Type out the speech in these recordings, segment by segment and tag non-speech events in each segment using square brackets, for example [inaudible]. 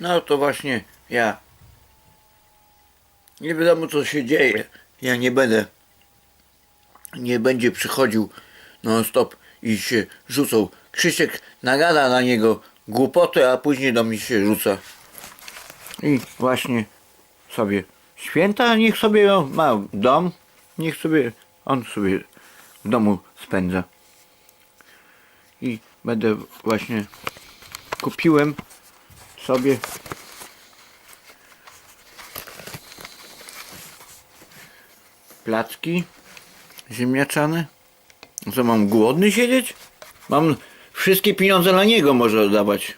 No to właśnie ja. Nie wiadomo co się dzieje. Ja nie będę. Nie będzie przychodził non stop i się rzucał. Krzysiek nagada na niego głupoty, a później do mnie się rzuca. I właśnie sobie święta, niech sobie ma dom, niech sobie on sobie w domu spędza. I będę właśnie kupiłem sobie placki ziemniaczane. Co mam głodny siedzieć? Mam wszystkie pieniądze na niego może oddawać.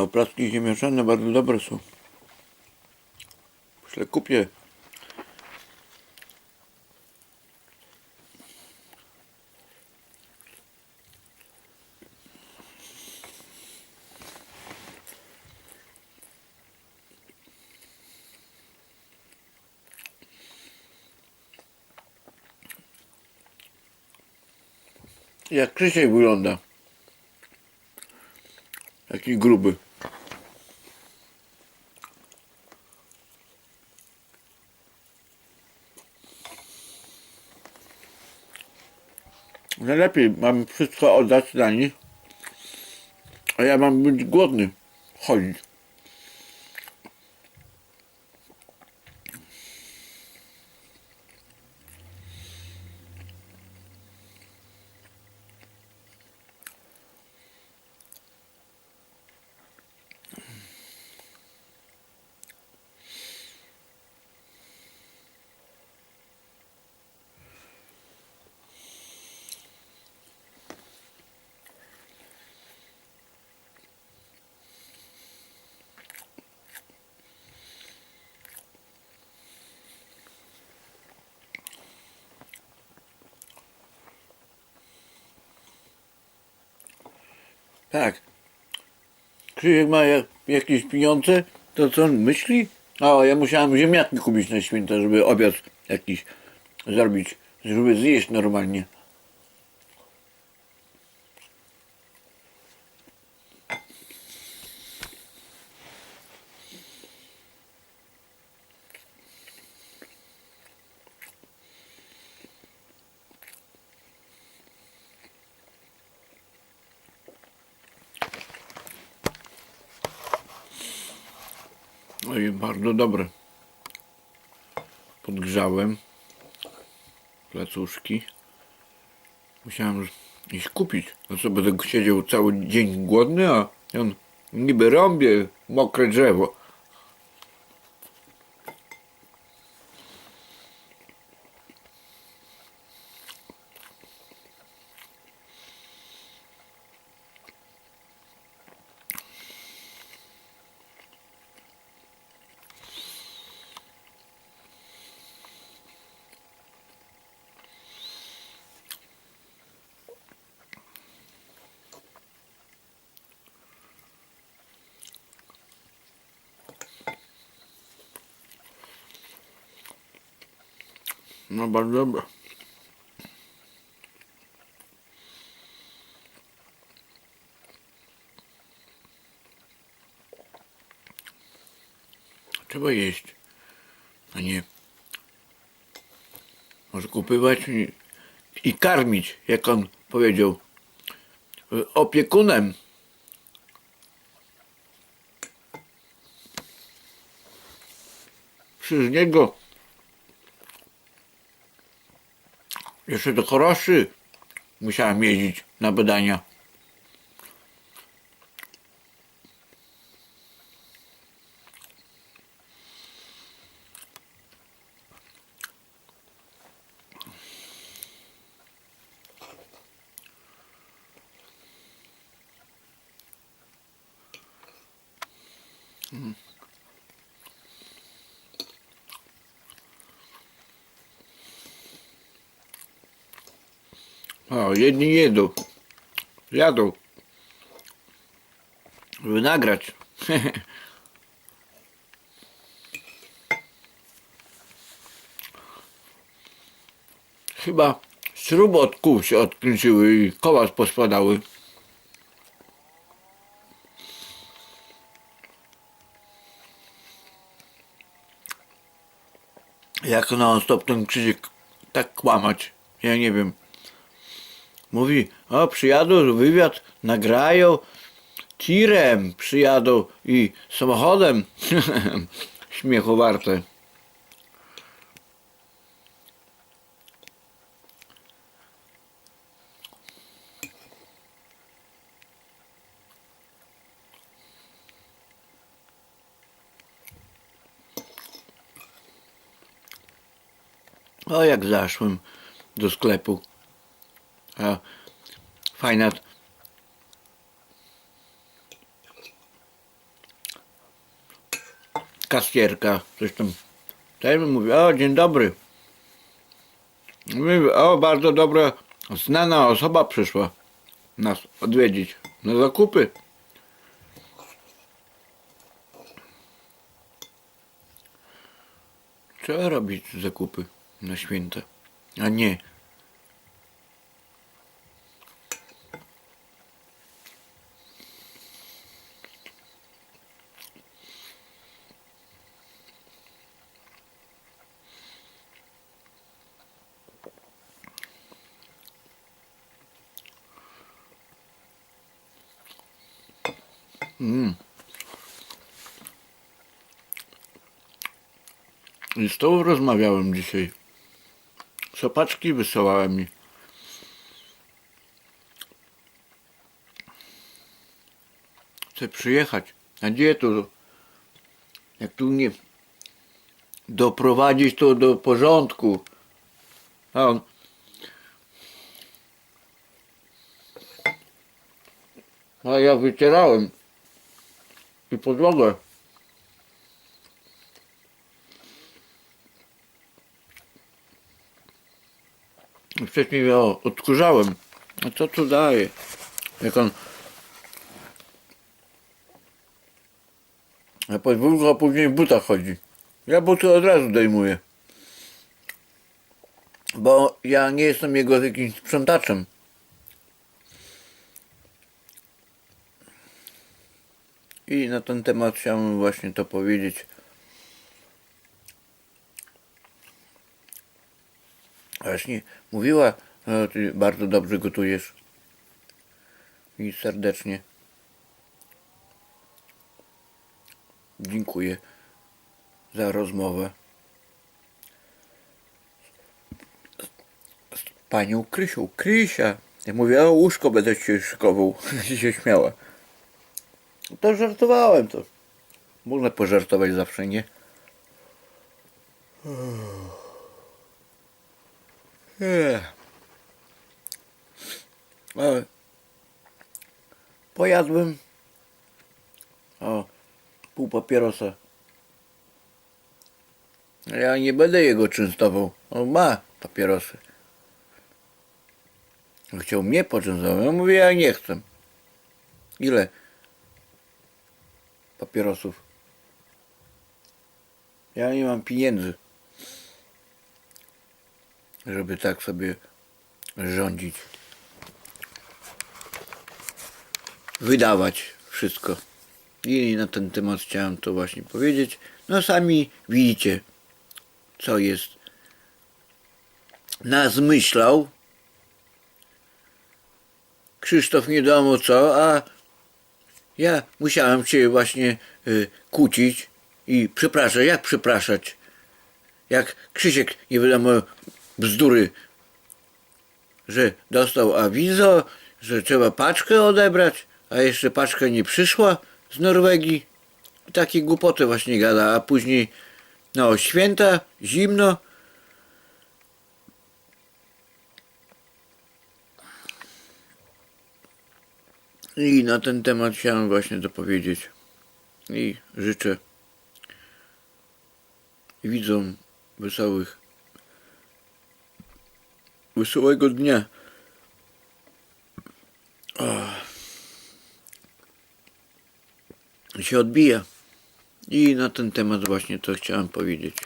A placki ziemniaczane bardzo dobre są. Myślę kupię. Jak Krzysiek wygląda. Taki gruby. Najlepiej mam wszystko oddać dla nich, a ja mam być głodny. Chodzić. Tak. Krzysiek ma jak, jakieś pieniądze, to co on myśli? O, ja musiałem ziemniaki kupić na święta, żeby obiad jakiś zrobić, żeby zjeść normalnie. No i bardzo dobre. Podgrzałem placuszki. Musiałem iść kupić. No co, będę siedział cały dzień głodny, a on niby rąbie mokre drzewo. No bardzo dobre. Trzeba jeść, a nie może kupywać i, i karmić, jak on powiedział, opiekunem. Przez niego Jeszcze do Choroszy musiałem jeździć na badania. O, jedni jedzą. Jadą. Żeby nagrać. [laughs] Chyba śruby od kół się odkręciły i koła pospadały. Jak non stop ten krzyżyk tak kłamać? Ja nie wiem. Mówi, o przyjadą, wywiad nagrają, tirem przyjadą i samochodem. [laughs] Śmiechu warte. O, jak zaszłem do sklepu. Fajna kasjerka, coś tam. Ten mówi, o, dzień dobry. Mówi, o, bardzo dobra, znana osoba przyszła nas odwiedzić na zakupy. Trzeba robić zakupy na święta, a nie I z tobą rozmawiałem dzisiaj. Sopaczki wysyłałem mi. Chcę przyjechać. A gdzie tu? Jak tu nie doprowadzić to do porządku. A on A ja wycierałem i podłogę. Wcześniej ja odkurzałem. A co tu daje? Jak on... A a później w butach chodzi. Ja buty od razu dejmuję. Bo ja nie jestem jego jakimś sprzątaczem. I na ten temat chciałem właśnie to powiedzieć. Właśnie mówiła, że ty bardzo dobrze gotujesz. I serdecznie dziękuję za rozmowę z panią Krysią. Krysia! Ja mówię, o łóżko będę ci szykował. [laughs] Się śmiała. To żartowałem to. Można pożartować zawsze, nie? Ech. Ale pojadłem o pół papierosa. Ja nie będę jego częstował. On ma papierosy. Chciał mnie poczęstować. Ja mówię, ja nie chcę. Ile papierosów? Ja nie mam pieniędzy żeby tak sobie rządzić. Wydawać wszystko. I na ten temat chciałem to właśnie powiedzieć. No sami widzicie, co jest. Nas myślał. Krzysztof nie wiadomo co, a ja musiałem się właśnie y, kłócić i przepraszać. Jak przepraszać? Jak Krzysiek nie wiadomo bzdury, że dostał awizo, że trzeba paczkę odebrać, a jeszcze paczka nie przyszła z Norwegii. Takie głupoty właśnie gada, a później no święta, zimno. I na ten temat chciałem właśnie dopowiedzieć. I życzę widzom wesołych wesołego dnia. się odbija. I na ten temat właśnie to chciałem powiedzieć.